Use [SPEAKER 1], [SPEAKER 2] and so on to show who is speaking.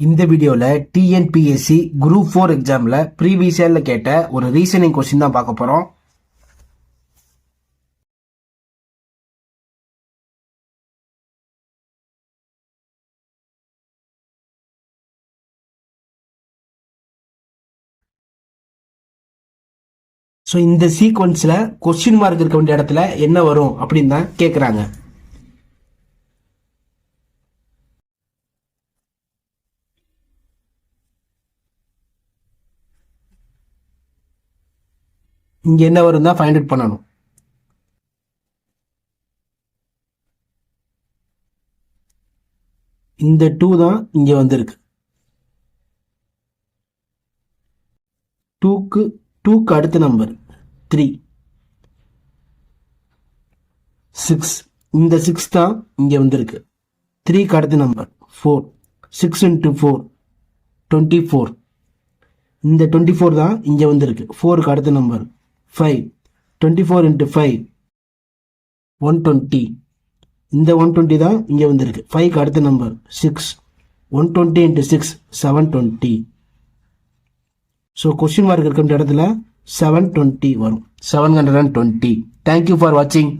[SPEAKER 1] இந்த வீடியோவில் TNPSC group four எக்ஸாமில் ப்ரீவியஸ் இயரில் கேட்ட ஒரு ரீசனிங் கொஸ்டின் தான் பார்க்க போகிறோம் ஸோ இந்த சீக்வன்ஸில் கொஸ்டின் மார்க் இருக்க வேண்டிய இடத்துல என்ன வரும் அப்படின்னு தான் கேட்குறாங்க இங்கே என்ன வரும் தான் ஃபைண்ட் அவுட் பண்ணணும். இந்த டூ தான் இங்கே வந்திருக்கு. டூக்கு டூக்கு அடுத்த நம்பர் த்ரீ சிக்ஸ் இந்த சிக்ஸ் தான் இங்கே வந்திருக்கு. த்ரீக்கு அடுத்த number four six into four twenty four இந்த டுவெண்ட்டி ஃபோர் தான் இங்கே வந்திருக்கு. ஃபோருக்கு அடுத்த number five twenty four into five one twenty இந்த ஒன் டுவெண்ட்டி தான் இங்கே வந்திருக்கு. ஃபைவ்க்கு அடுத்த number six one twenty into six seven twenty so question mark இருக்கின்ற இடத்துல செவன் டுவெண்ட்டி வரும். Seven hundred and twenty thank you for வாட்சிங்